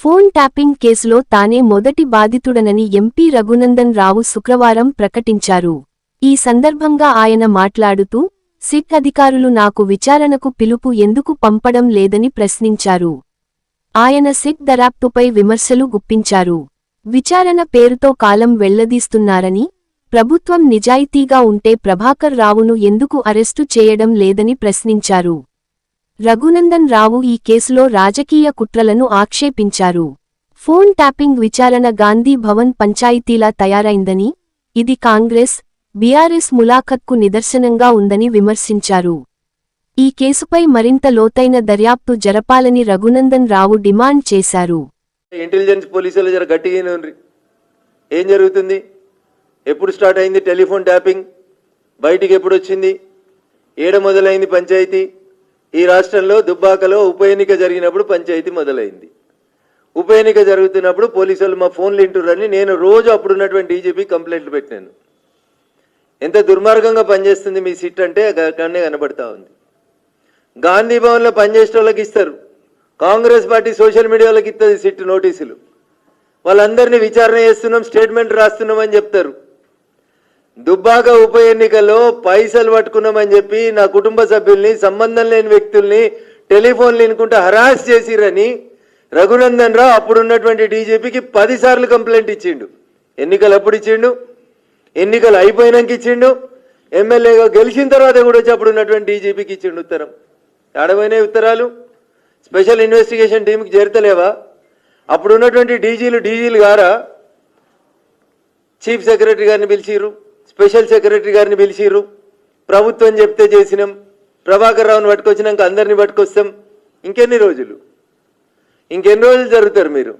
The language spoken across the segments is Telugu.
ఫోన్ ట్యాపింగ్ కేసులో తానే మొదటి బాధితుడనని ఎంపీ రఘునందన్ రావు శుక్రవారం ప్రకటించారు. ఈ సందర్భంగా ఆయన మాట్లాడుతూ సిట్ అధికారులు నాకు విచారణకు పిలుపు ఎందుకు పంపడం లేదని ప్రశ్నించారు. ఆయన సిట్ దరాప్తుపై విమర్శలు గుప్పించారు. విచారణ పేరుతో కాలం వెళ్ళదీస్తున్నారని ప్రభుత్వం నిజాయితీగా ఉంటే ప్రభాకర్ రావును ఎందుకు అరెస్టు చేయడం లేదని ప్రశ్నించారు. రఘునందన్ రావు ఈ కేసులో రాజకీయ కుట్రలను ఆక్షేపించారు. ఫోన్ ట్యాపింగ్ విచారణ గాంధీ భవన్ పంచాయతీలా తయారైందని ఇది కాంగ్రెస్ బీఆర్ఎస్ ములాఖత్కు నిదర్శనంగా ఉందని విమర్శించారు. ఈ కేసుపై మరింత లోతైన దర్యాప్తు జరపాలని రఘునందన్ రావు డిమాండ్ చేశారు. ఇంటెలిజెన్స్ పోలీసులు జర గట్టిగానే ఏం జరుగుతుంది? ఎప్పుడు స్టార్ట్ అయింది టెలిఫోన్ ట్యాపింగ్? బయటికి ఎప్పుడు వచ్చింది? ఏడ మొదలైంది పంచాయతీ? ఈ రాష్ట్రంలో దుబ్బాకలో ఉప ఎన్నిక జరిగినప్పుడు పంచాయతీ మొదలైంది. ఉప ఎన్నిక జరుగుతున్నప్పుడు పోలీసులు మా ఫోన్లు వింటుర్రని నేను రోజు అప్పుడున్నటువంటి డీజీపీ కంప్లైంట్లు పెట్టాను ఎంత దుర్మార్గంగా పనిచేస్తుంది మీ సిట్ అంటే కన్నే కనబడతా ఉంది. గాంధీ భవన్లో పనిచేసే వాళ్ళకి ఇస్తారు. కాంగ్రెస్ పార్టీ సోషల్ మీడియాలోకి ఇస్తుంది సిట్ నోటీసులు. వాళ్ళందరినీ విచారణ చేస్తున్నాం స్టేట్మెంట్ రాస్తున్నాం అని చెప్తారు. దుబ్బాక ఉప ఎన్నికల్లో పైసలు పట్టుకున్నామని చెప్పి నా కుటుంబ సభ్యుల్ని సంబంధం లేని వ్యక్తుల్ని టెలిఫోన్లు ఎన్నుకుంటే హరాస్ చేసిరని రఘునందన్ రావు అప్పుడున్నటువంటి డీజీపీకి పదిసార్లు కంప్లైంట్ ఇచ్చిండు. ఎన్నికలు అప్పుడు ఇచ్చిండు ఎన్నికలు అయిపోయినాక ఇచ్చిండు ఎమ్మెల్యేగా గెలిచిన తర్వాత కూడా వచ్చి అప్పుడు ఉన్నటువంటి డీజీపీకి ఇచ్చిండు ఉత్తరం. ఆడపోయినాయి ఉత్తరాలు స్పెషల్ ఇన్వెస్టిగేషన్ టీంకి చేరతలేవా? అప్పుడు ఉన్నటువంటి డీజీలు డీజీలు గారా? చీఫ్ సెక్రటరీ గారిని పిలిచిర్రు. స్పెషల్ సెక్రటరీ గారిని పిలిచిర్రు. ప్రభుత్వం చెప్తే చేసినాం. ప్రభాకర్ రావుని పట్టుకొచ్చినాక అందరినీ పట్టుకొస్తాం. ఇంకెన్ని రోజులు? ఇంకెన్ని రోజులు జరుగుతారు మీరు?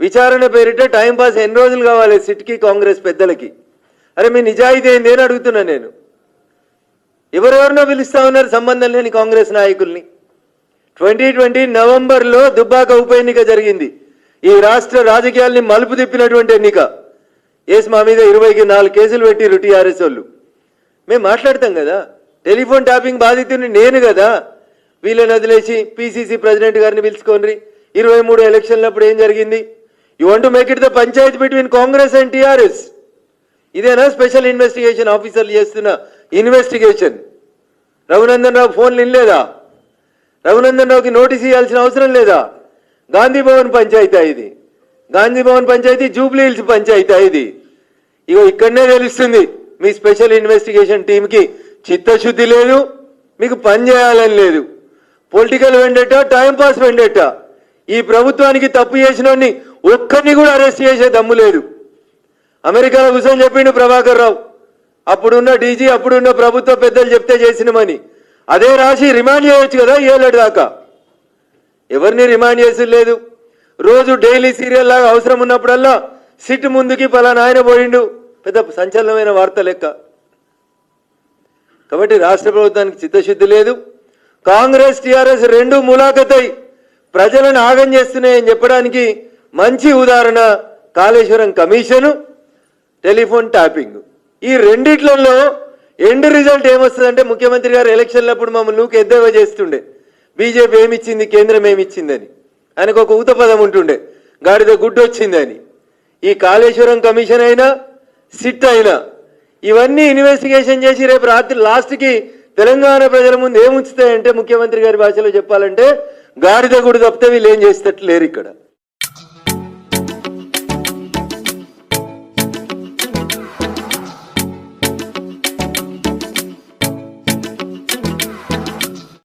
విచారణ పేరిట టైంపాస్ ఎన్ని రోజులు కావాలి సిట్కి కాంగ్రెస్ పెద్దలకి? అరే మీ నిజాయితీ ఏంది అని అడుగుతున్నా నేను. ఎవరెవరినో పిలుస్తా ఉన్నారు సంబంధం లేని కాంగ్రెస్ నాయకుల్ని. ట్వంటీ ట్వంటీ నవంబర్లో దుబ్బాక ఉప ఎన్నిక జరిగింది. ఈ రాష్ట్ర రాజకీయాల్ని మలుపు తిప్పినటువంటి ఎన్నిక. ఏస్ మా మీద ఇరవైకి నాలుగు కేసులు పెట్టిరు టీఆర్ఎస్ వాళ్ళు మేము మాట్లాడతాం కదా. టెలిఫోన్ ట్యాపింగ్ బాధితుని నేను కదా. వీళ్ళని వదిలేసి పిసిసి ప్రెసిడెంట్ గారిని పిలుచుకోండి ఇరవై మూడు ఎలక్షన్లప్పుడు ఏం జరిగింది? You want to make it the panchayat between Congress and TRS? ఇదేనా స్పెషల్ ఇన్వెస్టిగేషన్ ఆఫీసర్లు చేస్తున్న ఇన్వెస్టిగేషన్? రఘునందన్ రావు ఫోన్లు ఇనలేదా రఘునందన్ రావుకి నోటీస్ ఇవ్వాల్సిన అవసరం లేదా? గాంధీ భవన్ పంచాయతీ ఇది. గాంధీ భవన్ పంచాయతీ జూబ్లీ హిల్స్ పంచాయతీ ఇది. ఇగో ఇక్కడనే తెలుస్తుంది. మీ స్పెషల్ ఇన్వెస్టిగేషన్ టీంకి చిత్తశుద్ధి లేదు మీకు పని చేయాలని లేదు. పొలిటికల్ వెండేటా టైం పాస్ ఈ ప్రభుత్వానికి తప్పు చేసినోడిని ఒక్కరిని కూడా అరెస్ట్ చేసే దమ్ము లేదు. అమెరికాలో కూర్చొని చెప్పిండు ప్రభాకర్ రావు. అప్పుడున్న డీజీ అప్పుడున్న ప్రభుత్వ పెద్దలు చెప్తే చేసినమని అదే రాసి రిమాండ్ చేయొచ్చు కదా ఏళ్ళటి దాకా. ఎవరిని రిమాండ్ చేసి లేదు. రోజు డైలీ సీరియల్ లాగా అవసరం ఉన్నప్పుడల్లా సిట్ ముందుకి పలానా ఆయన పోయిండు. పెద్ద సంచలనమైన వార్త లెక్క. కాబట్టి రాష్ట్ర ప్రభుత్వానికి చిత్తశుద్ధి లేదు. కాంగ్రెస్ టీఆర్ఎస్ రెండు ములాఖతై ప్రజలను ఆగం చేస్తున్నాయని చెప్పడానికి మంచి ఉదాహరణ కాళేశ్వరం కమిషను టెలిఫోన్ ట్యాపింగ్ ఈ రెండిట్లలో ఎండ్ రిజల్ట్ ఏమొస్తుందంటే ముఖ్యమంత్రి గారు ఎలక్షన్లప్పుడు మమ్మల్ని నూకు ఎద్దేవా చేస్తుండే. బీజేపీ ఏమిచ్చింది కేంద్రం ఏమిచ్చిందని. ఆయనకు ఒక ఊత పదం ఉంటుండే. గాడిద గుడ్డు వచ్చిందని ఈ కాళేశ్వరం కమిషన్ అయినా సిట్ అయినా ఇవన్నీ ఇన్వెస్టిగేషన్ చేసి రేపు రాత్రి లాస్ట్కి తెలంగాణ ప్రజల ముందు ఏముంచుతాయంటే ముఖ్యమంత్రి గారి భాషలో చెప్పాలంటే గాడిద గుడి తప్పితే వీళ్ళు ఏం చేసేటట్టు లేరు ఇక్కడ.